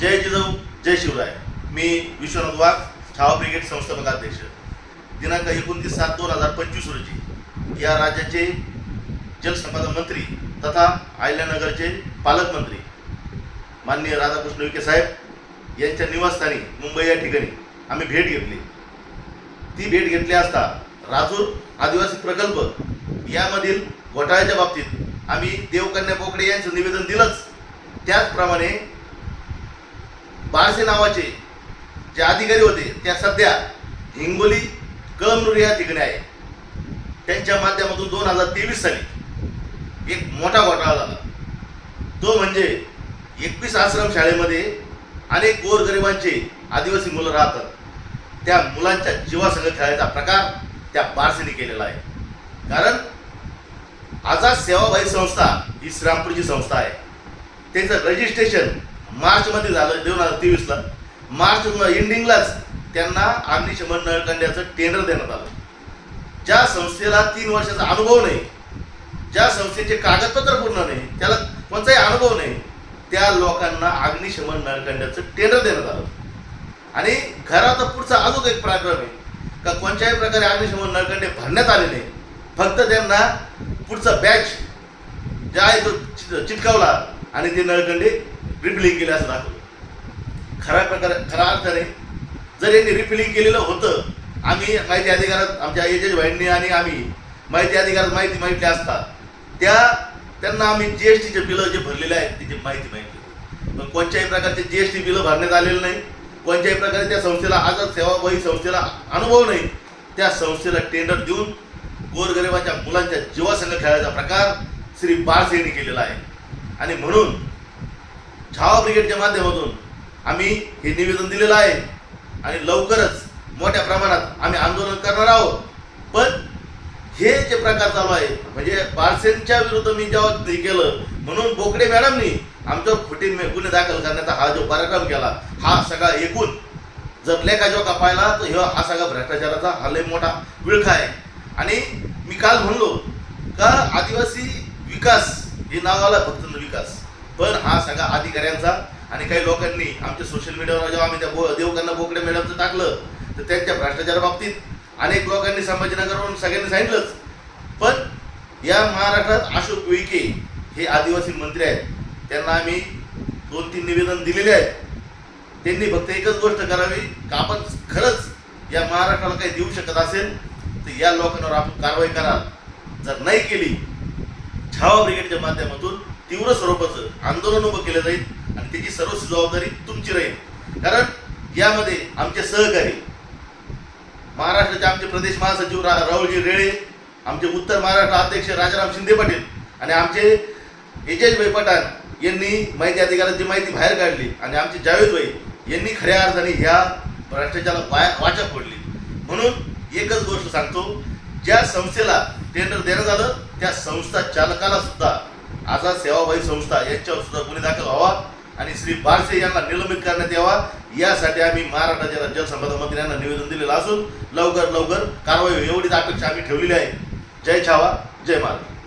जय जिजाऊ जय शिवराय. मी विश्वनाथ वाघ छावा ब्रिगेड संस्थापक अध्यक्ष. दिनांक एकोणतीस सात दोन हजार पंचवीस रोजी या राज्याचे जलसंपदा मंत्री तथा आयल्यानगरचे पालकमंत्री माननीय राधाकृष्ण विखे साहेब यांच्या निवासस्थानी मुंबई या ठिकाणी आम्ही भेट घेतली. ती भेट घेतली असता राजूर आदिवासी प्रकल्प यामधील घोटाळ्याच्या बाबतीत आम्ही देवकन्या बोकडे यांचं निवेदन दिलंच. त्याचप्रमाणे बाळसे नावाचे जे अधिकारी होते त्या सध्या हिंगोली कळमनुर या ठिकाणी आहे. त्यांच्या माध्यमातून दोन हजार तेवीस साली एक मोठा घोटाळा झाला. तो म्हणजे एकवीस आश्रम शाळेमध्ये अनेक गोरगरिबांचे आदिवासी मुलं राहतात. त्या मुलांच्या जीवासंग खेळायचा प्रकार त्या बारसेने केलेला आहे. कारण आझाद सेवाभावी संस्था ही श्रीरामपूरची संस्था आहे. त्यांचं रजिस्ट्रेशन मार्चमध्ये झालं दोन हजार तेवीसला. मार्च एंडिंगलाच त्यांना अग्निशमन नळकंड्याचं टेंडर देण्यात आलं. ज्या संस्थेला तीन वर्षाचा अनुभव नाही ज्या संस्थेचे कागदपत्र पूर्ण नाही त्याला कोणताही अनुभव नाही त्या लोकांना अग्निशमन नळकंड्याचं टेंडर देण्यात आलं. आणि घराचा पुढचा अजून एक प्रक्रम आहे का कोणत्याही प्रकारे अग्निशमन नळकंडे भरण्यात आले नाही फक्त त्यांना पुढचा बॅच ज्या आहे तो चिटकावला आणि ते नळकंडे रिफिलिंग केलं असं दाखवलं. खऱ्या प्रकारे खऱ्या अर्थाने जर यांनी रिफिलिंग केलेलं होतं आम्ही माहिती अधिकारात आमच्या एजेज वाईंनी आणि आम्ही माहिती अधिकारात माहिती माहिती असता त्या त्यांना आम्ही जी एस टीचे बिलं जे भरलेले आहेत त्याची माहिती माहिती पण कोणत्याही प्रकारचे जी एस टी बिलं भरण्यात आलेलं नाही कोणत्याही प्रकारे त्या संस्थेला आझाद सेवाभावी संस्थेला अनुभव नाही त्या संस्थेला टेंडर देऊन गोरगरिबाच्या मुलांच्या जीवासंग खेळायचा प्रकार श्री बारसे यांनी केलेला आहे. आणि म्हणून छावा ब्रिगेडच्या माध्यमातून आम्ही हे निवेदन दिलेलं आहे. आणि लवकरच मोठ्या प्रमाणात आम्ही आंदोलन करणार आहोत. पण हे जे प्रकार चालू आहे म्हणजे बारसेनच्या विरुद्ध मी जेव्हा केलं म्हणून बोकडे मॅडमनी आमच्यावर खोटी गुन्हे दाखल करण्याचा हा जो पराक्रम केला हा सगळा एकूण जर लेखाजोखा पाहिला तर ह्यो हा सगळा भ्रष्टाचाराचा हा लय मोठा विळखा आहे. आणि मी काल म्हणलो का आदिवासी विकास हे नाव आलं फक्त विकास. पण हा सगळा अधिकाऱ्यांचा आणि काही लोकांनी आमच्या सोशल मीडियावर जेव्हा आम्ही त्या बो देवकांना बोकडे मॅडमचं टाकलं तर त्यांच्या भ्रष्टाचारा बाबतीत अनेक लोकांनी संभाजीनगरवरून सगळ्यांनी सांगितलंच. पण या महाराष्ट्रात अशोक उईके हे आदिवासी मंत्री आहेत. त्यांना आम्ही दोन तीन निवेदन दिलेले आहेत. त्यांनी फक्त एकच गोष्ट करावी का आपण खरंच या महाराष्ट्राला काही देऊ शकत असेल तर या लोकांवर आपण कारवाई करा जर नाही केली छावा ब्रिगेडच्या माध्यमातून तीव्र स्वरूपाचं आंदोलन उभं केलं जाईल आणि त्याची सर्व जबाबदारी तुमची राहील. कारण यामध्ये आमचे सहकारी महाराष्ट्राचे आमचे प्रदेश महासचिव रा राहुलजी रेळे आमचे उत्तर महाराष्ट्र अध्यक्ष राजाराम शिंदे पाटील आणि आमचे एजेशभाई पठाण यांनी माहिती अधिकाराची माहिती बाहेर काढली आणि आमचे जावेदभाई यांनी खऱ्या अर्थाने ह्या भ्रष्टाचाराला वाया वाचा फोडली म्हणून एकच गोष्ट सांगतो ज्या संस्थेला टेंडर देण्यात आलं त्या संस्था चालकाला सुद्धा सेवा सेवाभावी संस्था यांच्यावर सुद्धा गुन्हे दाखल व्हावा आणि श्री बारसे यांना निलंबित करण्यात यावा. यासाठी आम्ही महाराष्ट्राच्या राज्य जलसंपदा मंत्र्यांना निवेदन दिलेलं असून लवकर लवकर कारवाई एवढीच अपेक्षा आम्ही ठेवलेली आहे. जय छावा जय महाराज